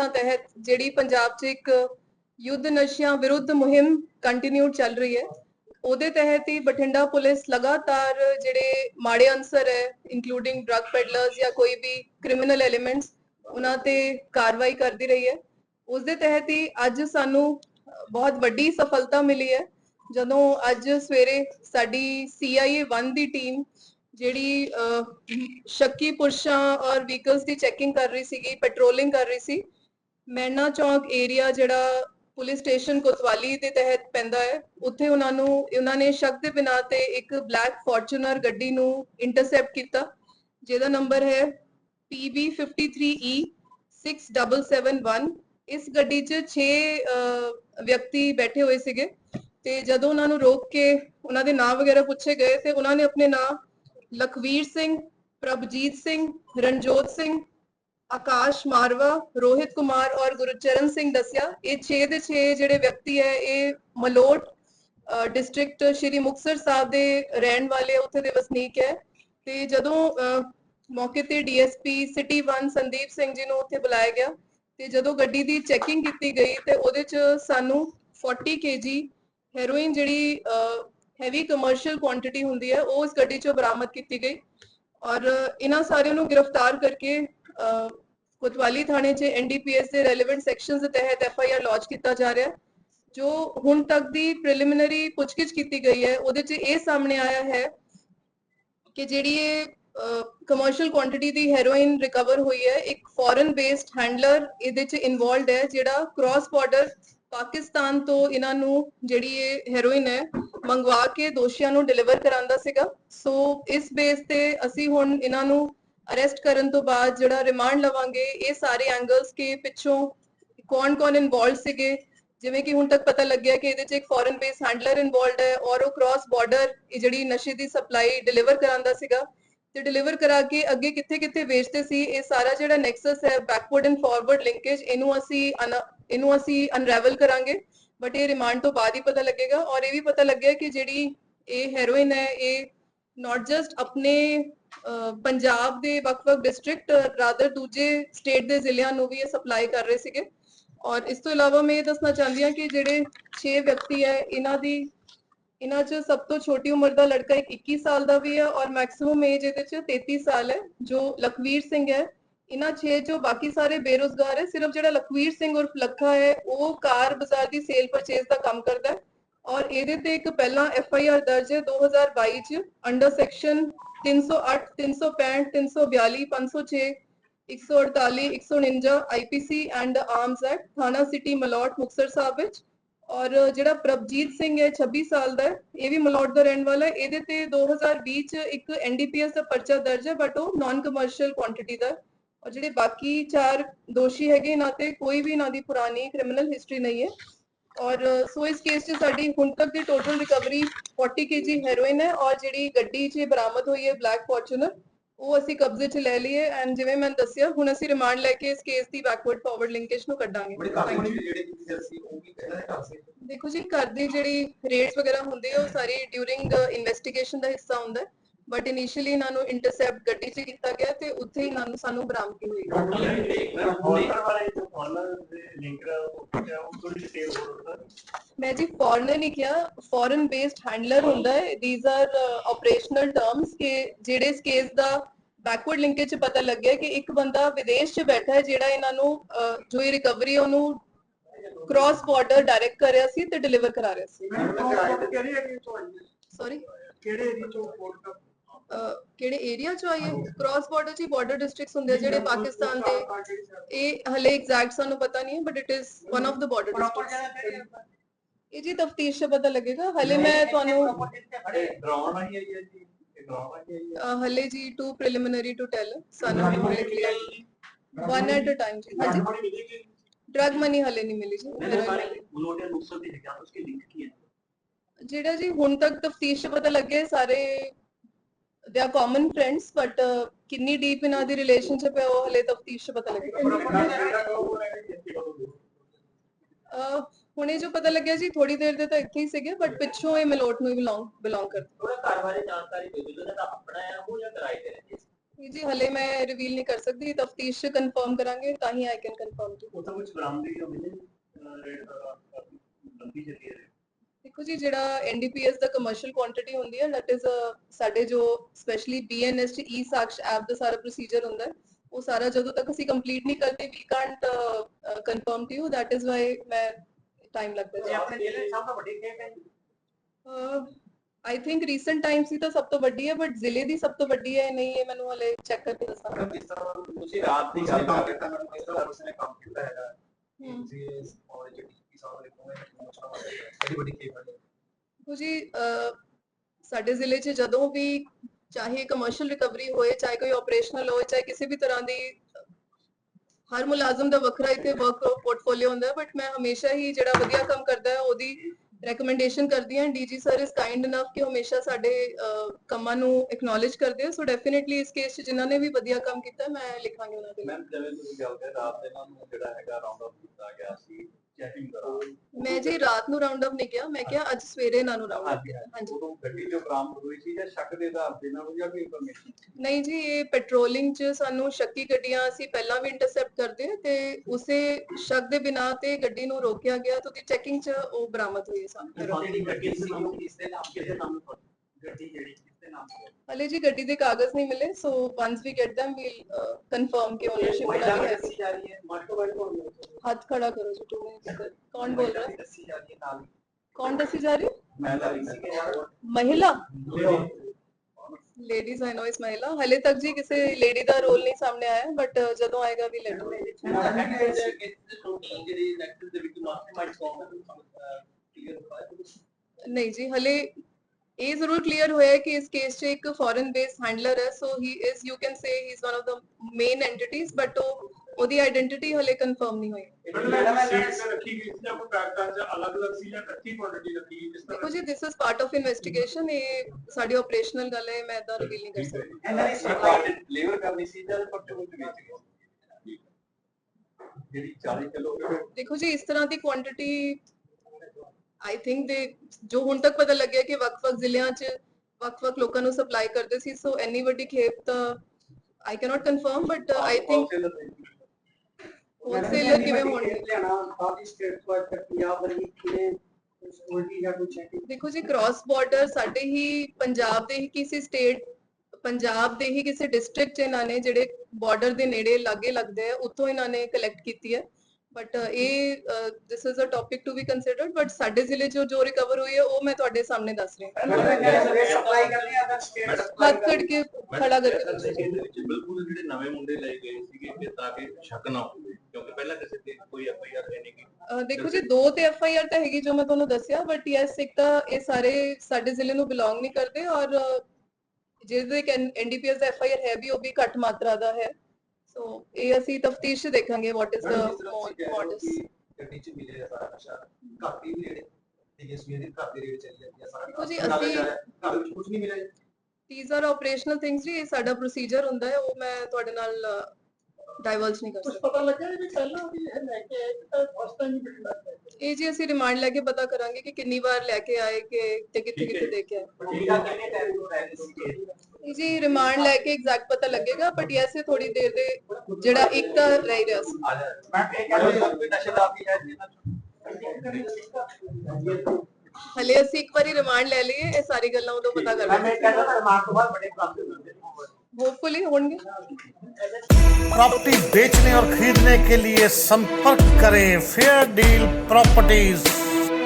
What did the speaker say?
ਨੀਸ਼ਾਂ ਤਹਿਤ ਜਿਹੜੀ ਪੰਜਾਬ 'ਚ ਇੱਕ ਯੁੱਧ ਨਸ਼ਿਆਂ ਵਿਰੁੱਧ ਮੁਹਿੰਮ ਕੰਟੀਨਿਊ ਚੱਲ ਰਹੀ ਹੈ ਉਹਦੇ ਤਹਿਤ ਹੀ ਬਠਿੰਡਾ ਪੁਲਿਸ ਲਗਾਤਾਰ ਜਿਹੜੇ ਮਾੜੇ ਅਨਸਰ ਹੈ ਇਨਕਲੂਡਿੰਗ ਡਰੱਗ ਪੈਡਲਰਸ ਜਾਂ ਕੋਈ ਵੀ ਕ੍ਰਿਮੀਨਲ ਐਲੀਮੈਂਟਸ ਉਹਨਾਂ ਤੇ ਕਾਰਵਾਈ ਕਰਦੀ ਰਹੀ ਹੈ। ਉਸ ਦੇ ਤਹਿਤ ਹੀ ਅੱਜ ਸਾਨੂੰ ਬਹੁਤ ਵੱਡੀ ਸਫਲਤਾ ਮਿਲੀ ਹੈ। ਜਦੋਂ ਅੱਜ ਸਵੇਰੇ ਸਾਡੀ CIA 1 ਦੀ ਟੀਮ ਜਿਹੜੀ ਅ, ਸ਼ੱਕੀ ਪੁਰਸ਼ਾਂ ਔਰ ਵਹੀਕਲਸ ਦੀ ਚੈਕਿੰਗ ਕਰ ਰਹੀ ਸੀਗੀ ਪੈਟਰੋਲਿੰਗ ਕਰ ਰਹੀ ਸੀ ਮੈਨਾ ਚੌਂਕ ਏਰੀਆ ਜਿਹੜਾ ਪੁਲਿਸ ਸਟੇਸ਼ਨ ਕੋਤਵਾਲੀ ਦੇ ਤਹਿਤ ਪੈਂਦਾ ਹੈ, ਉੱਥੇ ਉਹਨਾਂ ਨੂੰ, ਉਹਨਾਂ ਨੇ ਸ਼ੱਕ ਦੇ ਬਿਨਾਂ ਤੇ ਇੱਕ ਬਲੈਕ ਫੋਰਚੂਨਰ ਗੱਡੀ ਨੂੰ ਇੰਟਰਸੈਪਟ ਕੀਤਾ, ਜਿਹਦਾ ਨੰਬਰ ਹੈ PB53E 6771 e ਇਸ ਗੱਡੀ 'ਚ 6 ਵਿਅਕਤੀ ਬੈਠੇ ਹੋਏ ਸੀਗੇ ਤੇ ਜਦੋਂ ਉਹਨਾਂ ਨੂੰ ਰੋਕ ਕੇ ਉਹਨਾਂ ਦੇ ਨਾਮ ਵਗੈਰਾ ਪੁੱਛੇ ਗਏ ਤੇ ਉਹਨਾਂ ਨੇ ਆਪਣੇ ਨਾਮ ਲਖਵੀਰ ਸਿੰਘ, ਪ੍ਰਭਜੀਤ ਸਿੰਘ, ਰਣਜੋਤ ਸਿੰਘ ਆਕਾਸ਼, ਮਾਰਵਾ, ਰੋਹਿਤ ਕੁਮਾਰ ਔਰ ਗੁਰਚਰਨ ਸਿੰਘ ਦੱਸਿਆ, ਇਹ 6 ਦੇ 6 ਜਿਹੜੇ ਵਿਅਕਤੀ ਹੈ, ਇਹ ਮਲੋਟ ਡਿਸਟ੍ਰਿਕਟ ਸ਼੍ਰੀ ਮੁਕਤਸਰ ਸਾਹਿਬ ਦੇ ਰਹਿਣ ਵਾਲੇ ਉੱਥੇ ਦੇ ਵਸਨੀਕ ਹੈ। ਤੇ ਜਦੋਂ ਮੌਕੇ ਤੇ ਡੀਐਸਪੀ ਸਿਟੀ 1 ਸੰਦੀਪ ਸਿੰਘ ਜੀ ਨੂੰ ਉੱਥੇ ਬੁਲਾਇਆ ਗਿਆ, ਤੇ ਜਦੋਂ ਗੱਡੀ ਦੀ ਚੈਕਿੰਗ ਕੀਤੀ ਗਈ, ਤੇ ਉਹਦੇ ਚ ਸਾਨੂੰ 40 ਕੇਜੀ ਹੈਰੋਇਨ ਜਿਹੜੀ ਹੈਵੀ ਕਮਰਸ਼ੀਅਲ ਕੁਆਂਟੀਟੀ ਹੁੰਦੀ ਹੈ, ਉਹ ਇਸ ਗੱਡੀ ਚੋਂ ਬਰਾਮਦ ਕੀਤੀ ਗਈ। ਔਰ ਇਹਨਾਂ ਸਾਰਿਆਂ ਨੂੰ ਗ੍ਰਿਫਤਾਰ ਕਰਕੇ ਕੋਤਵਾਲੀ ਥਾਣੇ 'ਚ ਐਨਡੀਪੀਐਸ ਦੇ ਰੈਲੇਵੈਂਟ ਸੈਕਸ਼ਨਸ ਦੇ ਤਹਿਤ ਐਫਆਈਆਰ ਲੌਂਚ ਕੀਤਾ ਜਾ ਰਿਹਾ ਹੈ, ਜੋ ਹੁਣ ਤੱਕ ਦੀ ਪ੍ਰੀਲਿਮਿਨਰੀ ਪੁੱਛਗਿੱਛ ਕੀਤੀ ਗਈ ਹੈ, ਉਹਦੇ 'ਚ ਇਹ ਸਾਹਮਣੇ ਆਇਆ ਹੈ ਕਿ ਜਿਹੜੀ ਇਹ ਕਮਰਸ਼ੀਅਲ ਕੁਆਂਟੀਟੀ ਦੀ ਹੈਰੋਇਨ ਰਿਕਵਰ ਹੋਈ ਹੈ, ਇੱਕ ਫੋਰਨ ਬੇਸਡ ਹੈਂਡਲਰ ਇਹਦੇ 'ਚ ਇਨਵੋਲਡ ਹੈ, ਜਿਹੜਾ ਕ੍ਰਾਸ ਬਾਰਡਰ ਪਾਕਿਸਤਾਨ ਤੋਂ ਇਹਨਾਂ ਨੂੰ ਜਿਹੜੀ ਇਹ ਹੈਰੋਇਨ ਹੈ, ਮੰਗਵਾ ਕੇ ਦੋਸ਼ੀਆਂ ਨੂੰ ਡਿਲੀਵਰ ਕਰਾਂਦਾ ਸੀਗਾ। ਸੋ ਇਸ ਬੇਸ ਤੇ ਅਸੀਂ ਹੁਣ ਇਹਨਾਂ ਨੂੰ ਅਰੈਸਟ ਕਰਨ ਤੋਂ ਬਾਅਦ ਜਿਹੜਾ ਰਿਮਾਂਡ ਲਵਾਂਗੇ, ਇਹ ਸਾਰੇ ਐਂਗਲਸ ਕੇ ਪਿੱਛੋਂ ਕੌਣ-ਕੌਣ ਇਨਵੋਲਡ ਸੀਗੇ? ਜਿਵੇਂ ਕਿ ਹੁਣ ਤੱਕ ਪਤਾ ਲੱਗਿਆ ਕਿ ਇਹਦੇ 'ਚ ਇੱਕ ਫੋਰਨ ਬੇਸ ਹੈਂਡਲਰ ਇਨਵੋਲਡ ਹੈ ਔਰ ਉਹ ਕ੍ਰਾਸ ਬਾਰਡਰ ਇਹ ਜਿਹੜੀ ਨਸ਼ੇ ਦੀ ਸਪਲਾਈ ਡਿਲੀਵਰ ਕਰਾਂਦਾ ਸੀਗਾ ਤੇ ਡਿਲੀਵਰ ਕਰਾ ਕੇ ਅੱਗੇ ਕਿੱਥੇ-ਕਿੱਥੇ ਵੇਚਦੇ ਸੀ, ਇਹ ਸਾਰਾ ਜਿਹੜਾ ਨੈਕਸਸ ਹੈ ਬੈਕਵਰਡ ਐਂਡ ਫਾਰਵਰਡ ਲਿੰਕੇਜ ਇਹਨੂੰ ਅਸੀਂ ਇਹਨੂੰ ਅਸੀਂ ਅਨਰੈਵਲ ਕਰਾਂਗੇ ਬਟ ਇਹ ਰਿਮਾਂਡ ਤੋਂ ਬਾਅਦ ਹੀ ਪਤਾ ਲੱਗੇਗਾ ਔਰ ਇਹ ਵੀ ਪਤਾ ਲੱਗਿਆ ਕਿ ਜਿਹੜੀ ਇਹ ਹੈਰੋਇਨ ਹੈ, ਇਹ ਨਾਟ ਜਸਟ ਆਪਣੇ ਪੰਜਾਬ ਦੇ ਵੱਖ-ਵੱਖ ਡਿਸਟ੍ਰਿਕਟ ਰਾਦਰ ਦੂਜੇ ਸਟੇਟ ਦੇ ਜ਼ਿਲ੍ਹਿਆਂ ਨੂੰ ਵੀ ਇਹ ਸਪਲਾਈ ਕਰ ਰਹੇ ਸੀਗੇ। ਔਰ ਇਸ ਤੋਂ ਇਲਾਵਾ ਮੈਂ ਇਹ ਦੱਸਣਾ ਚਾਹੁੰਦੀ ਹਾਂ ਕਿ ਜਿਹੜੇ 6 ਵਿਅਕਤੀ ਹੈ, ਇਹਨਾਂ ਦੀ, ਇਹਨਾਂ 'ਚ ਸਭ ਤੋਂ ਛੋਟੀ ਉਮਰ ਦਾ ਲੜਕਾ ਇੱਕ 21 ਸਾਲ ਦਾ ਵੀ ਹੈ ਔਰ ਮੈਕਸਿਮਮ ਏਜ ਇਹਦੇ 'ਚ 33 ਸਾਲ ਹੈ, ਜੋ ਲਖਵੀਰ ਸਿੰਘ ਹੈ। ਇਹਨਾਂ 6 ਚੋਂ ਬਾਕੀ ਸਾਰੇ ਬੇਰੋਜ਼ਗਾਰ ਹੈ, ਸਿਰਫ ਜਿਹੜਾ ਲਖਵੀਰ ਸਿੰਘ ਉਰਫ ਲੱਖਾ ਹੈ, ਉਹ ਕਾਰ ਬਾਜ਼ਾਰ ਦੀ ਸੇਲ ਪਰਚੇਸ ਦਾ ਕੰਮ ਕਰਦਾ ਹੈ। ਔਰ ਇਹਦੇ ਤੇ ਇੱਕ ਪਹਿਲਾਂ ਐਫ ਆਈ ਆਰ ਦਰਜ ਹੈ 2022 ਚ under section 308 365 342 506 148 149 IPC and arms act ਥਾਣਾ ਸਿਟੀ ਮਲੋਟ, ਮੁਕਤਸਰ ਸਾਹਿਬ ਵਿੱਚ। ਔਰ ਜਿਹੜਾ ਪ੍ਰਭਜੀਤ ਸਿੰਘ ਹੈ 26 ਸਾਲ ਦਾ ਇਹ ਵੀ ਮਲੋਟ ਦਾ ਰਹਿਣ ਵਾਲਾ ਹੈ। ਇਹਦੇ ਤੇ 2020 ਚ ਇੱਕ ਐਨਡੀਪੀਐਸ ਦਾ ਪਰਚਾ ਦਰਜ ਹੈ ਬਟ ਉਹ ਨਾਨ ਕਮਰਸ਼ੀਅਲ ਕੁਆਂਟੀਟੀ ਦਾ ਔਰ ਜਿਹੜੇ ਬਾਕੀ ਚਾਰ ਦੋਸ਼ੀ ਹੈਗੇ ਇਹਨਾਂ ਤੇ, ਕੋਈ ਵੀ ਇਹਨਾਂ ਦੀ ਪੁਰਾਣੀ ਕ੍ਰਿਮੀਨਲ ਹਿਸਟਰੀ ਨਹੀਂ ਹੈ। ਔਰ ਸੋ ਇਸ ਕੇਸ 'ਚ ਸਾਡੀ ਹੁਣ ਤੱਕ ਦੀ ਟੋਟਲ ਰਿਕਵਰੀ 40 ਕੇਜੀ ਹੈਰੋਇਨ ਹੈ ਔਰ ਜਿਹੜੀ ਗੱਡੀ 'ਚ ਬਰਾਮਦ ਹੋਈ ਹੈ ਬਲੈਕ ਫੋਰਚੂਨਰ ਉਹ ਅਸੀਂ ਕਬਜ਼ੇ 'ਚ ਲੈ ਲਈਏ ਐਂਡ ਜਿਵੇਂ ਮੈਂ ਦੱਸਿਆ ਹੁਣ ਅਸੀਂ ਰਿਮਾਂਡ ਲੈ ਕੇ ਇਸ ਕੇਸ ਦੀ ਬੈਕਵਰਡ ਫਾਰਵਰਡ ਲਿੰਕੇਜ ਨੂੰ ਕੱਢਾਂਗੇ। ਹੈ ਦੇਖੋ ਜੀ ਘਰ ਦੀ ਜਿਹੜੀ ਰੇਟਸ ਵਗੈਰਾ ਹੁੰਦੇ ਆ ਉਹ ਸਾਰੀ ਡਿਊਰਿੰਗ ਇਨਵੈਸਟੀਗੇਸ਼ਨ ਦਾ ਹਿੱਸਾ ਹੁੰਦਾ ਬਟ ਇਨੀਸ਼ੀਅਲੀ ਇਹਨਾਂ ਨੂੰ ਇੰਟਰਸੈਪਟ ਗੱਡੀ 'ਚ ਕੀਤਾ ਗਿਆ ਤੇ ਉੱਥੇ ਹੀ ਇਹਨਾਂ ਨੂੰ ਸਾਨੂੰ ਬਰਾਮਦਗੀ ਹੋਈ ਮੈਂ ਜੀ ਫੋਰਨਰ ਨਹੀਂ ਕਿਹਾ ਫੋਰਨ ਬੇਸਡ ਹੈਂਡਲਰ ਹੁੰਦਾ ਹੈ ਥੀਸ ਆਰ ਆਪਰੇਸ਼ਨਲ ਟਰਮਸ ਕਿ ਜਿਹੜੇ ਇਸ ਕੇਸ ਦਾ ਬੈਕਵਰਡ ਲਿੰਕੇਜ ਚ ਪਤਾ ਲੱਗਿਆ ਕਿ ਇੱਕ ਬੰਦਾ ਵਿਦੇਸ਼ ਚ ਬੈਠਾ ਹੈ ਜਿਹੜਾ ਇਹਨਾਂ ਨੂੰ ਜੋ ਇਹ ਰਿਕਵਰੀ ਉਹਨੂੰ ਕ੍ਰਾਸ ਬਾਰਡਰ ਡਾਇਰੈਕਟ ਕਰ ਰਿਹਾ ਸੀ ਤੇ ਡਿਲੀਵਰ ਕਰਾ ਰਿਹਾ ਸੀ ਸੌਰੀ ਕਿਹੜੇ ਏਰੀਆ ਚੋਂ ਪੋਰਟ ਕਿਹੜੇ ਏਰੀਆ ਚ ਆਈ ਹੈ? ਕ੍ਰਾਸ ਬਾਰਡਰ ਚ ਬਾਰਡਰ ਡਿਸਟ੍ਰਿਕਟਸ ਹੁੰਦੇ ਆ ਜਿਹੜੇ ਪਾਕਿਸਤਾਨ ਦੇ। ਇਹ ਹਲੇ ਐਗਜ਼ੈਕਟ ਸਾਨੂੰ ਪਤਾ ਨਹੀਂ ਹੈ but it is one of the border districts ਇਹ ਜੀ ਤਫਤੀਸ਼ ਸੇ ਪਤਾ ਲੱਗੇਗਾ। ਹਲੇ ਮੈਂ ਤੁਹਾਨੂੰ ਹਲੇ ਜੀ ਟੂ ਪ੍ਰੀਲਿਮਿਨਰੀ ਟੂ ਟੈਲ ਸਾਨੂੰ ਹਲੇ clear one at a time ਜੀ। ਹਾਂਜੀ। ਡਰਗ ਮਨੀ ਹਲੇ ਨਹੀਂ ਮਿਲੀ ਜੀ। ਜਿਹੜਾ ਜੀ ਹੁਣ ਤੱਕ ਤਫਤੀਸ਼ 'ਚ ਪਤਾ ਲੱਗਿਆ ਸਾਰੇ ਦੇ ਆ ਕਾਮਨ ਫਰੈਂਡਸ ਬਟ ਕਿੰਨੀ ਡੀਪ ਇਹਨਾਂ ਦੀ ਰਿਲੇਸ਼ਨਸ਼ਿਪ ਹੈ ਉਹ ਹਲੇ ਤਫਤੀਸ਼ 'ਚ ਪਤਾ ਲੱਗੇਗਾ ਅਹ, ਹੁਣੇ ਜੋ ਪਤਾ ਲੱਗਿਆ ਜੀ ਥੋੜੀ ਦੇਰ ਦੇ ਤਾਂ ਇੱਥੇ ਹੀ ਸੀਗੇ ਬਟ ਪਿੱਛੋਂ ਇਹ ਮਲੋਟ ਨੂੰ ਬਿਲੋਂਗ ਬਿਲੋਂਗ ਕਰਦੇ ਥੋੜਾ ਘਰ ਬਾਰੇ ਜਾਣਕਾਰੀ ਦੇ ਦਿਓ ਜਿਹੜਾ ਆਪਣਾ ਹੈ ਉਹ ਜਾਂ ਕਿਰਾਏ ਤੇ ਰਹਿੰਦੇ ਇਹ ਜੀ ਹਲੇ ਮੈਂ ਰਿਵੀਲ ਨਹੀਂ ਕਰ ਸਕਦੀ ਤਫਤੀਸ਼ ਕਨਫਰਮ ਕਰਾਂਗੇ ਤਾਂ ਹੀ ਆਈ ਕੈਨ ਕਨਫਰਮ ਟੂ ਉਹ ਤਾਂ ਕੁਝ ਬਰਾਮਦਗੀ ਹੋਈ ਨੇ ਰੇਟ ਦਾ ਕਾਫੀ ਲੰਬੀ ਚੱਲੀ ਹੈ ਦੇਖੋ ਜੀ ਜਿਹੜਾ ਐਨਡੀਪੀਐਸ ਦਾ ਕਮਰਸ਼ੀਅਲ ਕੁਆਂਟੀਟੀ ਹੁੰਦੀ ਹੈ ਦੈਟ ਇਜ਼ ਸਾਡੇ ਜੋ ਸਪੈਸ਼ਲੀ ਬੀਐਨਐਸ ਚ ਈ ਸਾਕਸ਼ ਐਪ ਦਾ ਸਾਰਾ ਪ੍ਰੋਸੀਜਰ ਹੁੰਦਾ ਹੈ ਉਹ ਸਾਰਾ ਜਦੋਂ ਤੱਕ ਅਸੀਂ ਕੰਪਲੀਟ ਨਹੀਂ ਕਰਦੇ we can't confirm to you that is why ਮੈਂ ਟਾਈਮ ਲੱਗਦਾ ਇਹ ਜੀ ਆਪਣੇ ਜ਼ਿਲ੍ਹੇ ਦੀ ਸਭ ਤੋਂ ਵੱਡੀ ਖੇਪ ਹੈ ਜੀ। ਆਈ ਥਿੰਕ ਰੀਸੈਂਟ ਟਾਈਮਸ ਦੀ ਤਾਂ ਸਭ ਤੋਂ ਵੱਡੀ ਹੈ ਬਟ ਜ਼ਿਲ੍ਹੇ ਦੀ ਸਭ ਤੋਂ ਵੱਡੀ ਹੈ ਨਹੀਂ ਇਹ ਮੈਨੂੰ ਹਲੇ ਚੈੱਕ ਕਰਕੇ ਦੱਸਾਂ ਮੈਡਮ, ਜਿਸ ਤਰ੍ਹਾਂ ਤੁਸੀਂ ਰਾਤ ਦੀ ਗੱਲ ਕਰ ਰਹੇ ਤਾਂ ਮੈਨੂੰ ਇਸ ਤਰ੍ਹਾਂ ਉਸਨੇ ਕੰਮ ਕੀਤਾ ਹੈਗਾ ਹਮ। ਤੁਸੀਂ ਔਰ ਜਿਹੜੀ ਕੀ ਸਾਹਮਣੇ ਕੋਨੇ ਬੜੀ ਵੱਡੀ ਦੇਖੋ ਜੀ ਸਾਡੇ ਜ਼ਿਲ੍ਹੇ 'ਚ ਜਦੋਂ ਵੀ ਚਾਹੇ ਕਮਰਸ਼ੀਅਲ ਰਿਕਵਰੀ ਹੋਏ, ਚਾਹੇ ਕੋਈ ਆਪਰੇਸ਼ਨਲ ਹੋਏ, ਚਾਹੇ ਕਿਸੇ ਵੀ ਤਰ੍ਹਾਂ ਦੀ, ਹਰ ਮੁਲਾਜ਼ਮ ਦਾ ਵੱਖਰਾ ਇੱਥੇ ਵਰਕ ਪੋਰਟਫੋਲੀਓ ਹੁੰਦਾ ਬਟ ਮੈਂ ਹਮੇਸ਼ਾ ਹੀ ਜਿਹੜਾ ਵਧੀਆ ਕੰਮ ਕਰਦਾ ਹੈ, ਉਹਦੀ ਰეკਮੈਂਡੇਸ਼ਨ ਕਰਦੀ ਹਾਂ। DG sir is kind enough ਕਿ ਹਮੇਸ਼ਾ ਸਾਡੇ ਕੰਮਾਂ ਨੂੰ ਐਕਨੋਲਜ ਕਰਦੇ ਆ। ਸੋ ਡੈਫੀਨਿਟਲੀ ਇਸ ਕੇਸ 'ਚ ਜਿਨ੍ਹਾਂ ਨੇ ਵੀ ਵਧੀਆ ਕੰਮ ਕੀਤਾ, ਮੈਂ ਲਿਖਾਂਗੀ ਉਹਨਾਂ ਦੇ ਮੈਮ ਜਿਵੇਂ ਤੁਸੀਂ ਗੱਲ ਕਰ ਰਾਤ ਦੇ ਇਹਨਾਂ ਜਿਹੜਾ ਹੈਗਾ ਰਾਉਂਡ ਅਪ ਕੀਤਾ ਗਿਆ ਸੀ ਚੈਕਿੰਗ ਕਰਾ ਮੈਂ ਜੀ ਰਾਤ ਨੂੰ ਰਾਉਂਡ ਅਪ ਨਹੀਂ ਕਿਹਾ ਮੈਂ ਕਿਹਾ ਅੱਜ ਸਵੇਰੇ ਇਹਨਾਂ ਨੂੰ ਰਾਉਂਡ ਅਪ ਕੀਤਾ। ਹਾਂਜੀ। ਉਦੋਂ ਗੱਡੀ ਜੋ ਬਰਾਮਦ ਹੋਈ ਸੀ ਜਾਂ ਸ਼ੱਕ ਦੇ ਆਧਾਰ ਤੇ ਇਹਨਾਂ ਨੂੰ ਜਾਂ ਕੋਈ ਇਨਫੋਰਮੇਸ਼ਨ ਨਹੀਂ ਜੀ ਇਹ ਪੈਟਰੋਲਿੰਗ 'ਚ ਸਾਨੂੰ ਸ਼ੱਕੀ ਗੱਡੀਆਂ ਅਸੀਂ ਪਹਿਲਾਂ ਵੀ ਇੰਟਰਸੈਪਟ ਕਰਦੇ ਹਾਂ ਤੇ ਉਸੇ ਸ਼ੱਕ ਦੇ ਬਿਨਾ ਤੇ ਗੱਡੀ ਨੂੰ ਰੋਕਿਆ ਗਿਆ ਤੇ ਉਹਦੀ ਚੈਕਿੰਗ 'ਚ ਉਹ ਬਰਾਮਦ ਹੋਈ ਸਾਨੂੰ ਜਿਹੜੀ ਗੱਡੀ ਸੀ? ਉਹ ਕਿਸ ਦੇ ਨਾਮ? ਕਿਸ ਦੇ ਨਾਮ ਤੇ ਗੱਡੀ ਜਿਹੜੀ ਕਿਸ ਦੇ ਨਾਮ ਤੇ ਹਲੇ ਜੀ ਗੱਡੀ ਦੇ ਕਾਗਜ਼ ਨਹੀਂ ਮਿਲੇ so once we get them we'll confirm ਕਿ ਓਨਰਸ਼ਿਪ ਉਹਨਾਂ ਦੀ ਹੈ ਦੱਸੀ ਜਾ ਰਹੀ ਹੈ ਮਾਰਕੋ ਵਾਲੀ ਕੋਲ ਹੱਥ ਖੜਾ ਕਰੋ ਜੀ ਟੂ ਮਿੰਟਸ ਕੌਣ ਬੋਲ ਰਿਹਾ ਹੈ ਦੱਸੀ ਜਾ ਰਹੀ ਹੈ ਨਾਲ ਕੌਣ ਦੱਸੀ ਜਾ ਰਹੀ ਹੈ? ਮੈਂ ਤਾਂ ਰਹੀ ਸੀ ਮਹਿਲਾ ਲੇਡੀਜ਼ ਆਈ ਨੋ ਇਸ ਮਹਿਲਾ ਹਲੇ ਤੱਕ ਜੀ ਕਿਸੇ ਲੇਡੀ ਦਾ ਰੋਲ ਨਹੀਂ ਸਾਹਮਣੇ ਆਇਆ ਬਟ ਜਦੋਂ ਆਏਗਾ ਵੀ ਲੈਟ ਇਹ ਜ਼ਰੂਰ ਕਲੀਅਰ ਹੋਇਆ ਹੈ ਕਿ ਇਸ ਕੇਸ 'ਚ ਇੱਕ ਫੋਰਨ ਬੇਸ ਹੈਂਡਲਰ ਹੈ so he is you can say he is one of the main entities but ਉਹ ਉਹਦੀ ਆਇਡੈਂਟੀਟੀ ਹਲੇ ਕਨਫਰਮ ਨਹੀਂ ਹੋਈ। ਦੇਖੋ ਜੀ this is part of investigation ਇਹ ਸਾਡੀ ਆਪਰੇਸ਼ਨਲ ਗੱਲ ਹੈ ਮੈਂ ਤਾਂ ਰਿਵੀਲ ਨਹੀਂ ਕਰ ਸਕਦੀ। ਇਹਨਾਂ ਦੀ ਸਪਲਾਈ ਡਿਲੀਵਰ ਕਰਨੀ ਸੀ ਜਾਂ ਪਰਚੇ ਵਿੱਚ ਵੇਚ ਗਏ ਜਿਹੜੀ 40 ਕਿਲੋ ਦੇਖੋ ਜੀ ਇਸ ਤਰ੍ਹਾਂ ਦੀ ਕੁਆਂਟੀਟੀ ਆਈ ਥਿੰਕ ਦੇ ਜੋ ਹੁਣ ਤੱਕ ਪਤਾ ਲੱਗਿਆ ਕਿ ਵੱਖ-ਵੱਖ ਜ਼ਿਲ੍ਹਿਆਂ 'ਚ ਵੱਖ-ਵੱਖ ਲੋਕਾਂ ਨੂੰ ਸਪਲਾਈ ਕਰਦੇ ਸੀ ਸੋ ਇੰਨੀ ਵੱਡੀ ਖੇਪ ਤਾਂ I cannot confirm but I think wholesaler ਕਿਵੇਂ ਹੋਣਗੇ? ਹਰਿਆਣਾ ਬਾਕੀ ਸਟੇਟ ਤੋਂ ਪੰਜਾਬ ਵਰਗੀ ਕਿਵੇਂ ਦੇਖੋ ਜੀ ਕ੍ਰਾਸ ਬਾਰਡਰ ਸਾਡੇ ਹੀ ਪੰਜਾਬ ਦੇ ਹੀ ਕਿਸੇ ਸਟੇਟ ਪੰਜਾਬ ਦੇ ਹੀ ਕਿਸੇ ਡਿਸਟ੍ਰਿਕਟ 'ਚ ਇਹਨਾਂ ਨੇ ਜਿਹੜੇ ਬਾਰਡਰ ਦੇ ਨੇੜੇ ਲਾਗੇ ਲੱਗਦੇ ਆ ਉੱਥੋਂ ਇਹਨਾਂ ਨੇ ਕਲੈਕਟ ਕੀਤੀ ਹੈ। ਬਟ ਇਹ this is a topic to be considered but ਸਾਡੇ ਜ਼ਿਲ੍ਹੇ 'ਚੋਂ ਜੋ ਰਿਕਵਰ ਹੋਈ ਹੈ ਉਹ ਮੈਂ ਤੁਹਾਡੇ ਸਾਹਮਣੇ ਦੱਸ ਰਹੀ ਹਾਂ। ਸਪਲਾਈ ਕਰਨੀ ਆ ਤਾਂ ਸਟੇਟ ਹੱਥ ਖੜ ਕੇ ਖੜਾ ਕਰਕੇ ਬਿਲਕੁਲ ਜਿਹੜੇ ਨਵੇਂ ਮੁੰਡੇ ਲਏ ਗਏ ਸੀਗੇ ਕਿ ਤਾਂ ਕਿ ਸ਼ੱਕ ਨਾ ਹੋਵੇ ਕਿਉਂਕਿ ਪਹਿਲਾਂ ਕਿਸੇ ਤੇ ਕੋਈ ਐਫ ਆਈ ਆਰ ਨਹੀਂ ਅਹ ਦੇਖੋ ਜੀ ਦੋ ਤੇ ਐਫ ਆਈ ਆਰ ਤਾਂ ਹੈਗੀ ਜੋ ਮੈਂ ਤੁਹਾਨੂੰ ਦੱਸਿਆ ਬਟ ਯੈਸ ਇੱਕ ਤਾਂ ਇਹ ਸਾਰੇ ਸਾਡੇ ਜ਼ਿਲ੍ਹੇ ਨੂੰ ਬਿਲੋਂਗ ਨਹੀਂ ਕਰਦੇ ਔਰ ਜਿਹਦੇ ਇੱਕ ਐਨਡੀਪੀਐਸ ਦਾ ਐਫ ਆਈ ਆਰ ਹੈ ਵੀ ਉਹ ਵੀ ਘੱਟ ਮਾਤਰਾ ਦਾ ਹੈ। ਸੋ ਇਹ ਅਸੀਂ ਤਫਤੀਸ਼ ਦੇਖਾਂਗੇ ਵਾਟ ਇਜ਼ ਦਾ ਮੋਡਸ ਗੱਡੀ ਚ ਮਿਲੇ ਸਾਰਾ ਨਸ਼ਾ ਘਰ ਦੀ ਵੀ ਰੇੜੇ ਤੇ ਜਿਸ ਵੀ ਦੀ ਘਰ ਦੀ ਰੇੜੇ ਚੱਲੀ ਜਾਂਦੀ ਆ ਸਾਰਾ ਦੇਖੋ ਜੀ, ਨਾਲੇ ਅਸੀਂ- ਘਰ ਵਿੱਚ ਕੁਝ ਨਹੀਂ ਮਿਲਿਆ ਥੀਸ ਆਰ ਆਪਰੇਸ਼ਨਲ ਥਿੰਗਸ ਜੀ ਇਹ ਸਾਡਾ ਪ੍ਰੋਸੀਜਰ ਹੁੰਦਾ ਹੈ ਉਹ ਮੈਂ ਤੁਹਾਡੇ ਨਾਲ ਡਾਈਵਰਜ ਨਹੀਂ ਕਰ ਸਕਦੀ ਪਤਾ ਲੱਗਿਆ ਵੀ ਪਹਿਲਾਂ ਵੀ ਇਹ ਲੈ ਕੇ ਆਏ ਤਾਂ ਫਸਟ ਟਾਈਮ ਹੀ ਮਿਲਦਾ ਇਹ ਜੀ ਅਸੀਂ ਰਿਮਾਂਡ ਲੈ ਕੇ ਪਤਾ ਕਰਾਂਗੇ ਕਿ ਕਿੰਨੀ ਵਾਰ ਲੈ ਕੇ ਆਏ ਕਿ ਤੇ ਕਿੱਥੇ ਠੀਕ ਹੈ। ਕਿੱਥੇ ਦੇ ਕੇ ਆਏ ਠੀਕ ਆ ਕਿੰਨੇ ਟਾਈਮ ਤੋਂ ਰਹਿ ਰਹੇ ਸੀ ਇਹ ਜੀ ਰਿਮਾਂਡ ਲੈ ਕੇ ਐਗਜ਼ੈਕਟ ਪਤਾ ਲੱਗੇਗਾ ਬਟ ਯੈਸ ਇਹ ਥੋੜੀ ਦੇਰ ਦੇ ਜਿਹੜਾ ਇੱਕ ਤਾਂ ਰਹਿ ਰਿਹਾ ਸੀ ਮੈਂ ਇਹ ਕਹਿੰਦਾ ਕੋਈ ਨਸ਼ੇਦਾਰ ਵੀ ਹੈ ਜਿਹਨਾਂ ਹਲੇ ਅਸੀਂ ਇੱਕ ਵਾਰੀ ਰਿਮਾਂਡ ਲੈ ਲਈਏ ਇਹ ਸਾਰੀ ਗੱਲਾਂ ਉਦੋਂ ਪਤਾ ਕਰ ਮੈਂ ਲਾਂਗੇ ਕਹਿੰਦਾ ਰਿਮਾਂਡ ਤੋਂ ਬਾਅਦ ਬੜੇ ਕੰਮ ਹੁੰਦੇ ਹੋਪਫੁਲੀ ਹੋਣਗੇ प्रॉपर्टी बेचने और खरीदने के लिए संपर्क करें फेयर डील प्रॉपर्टीज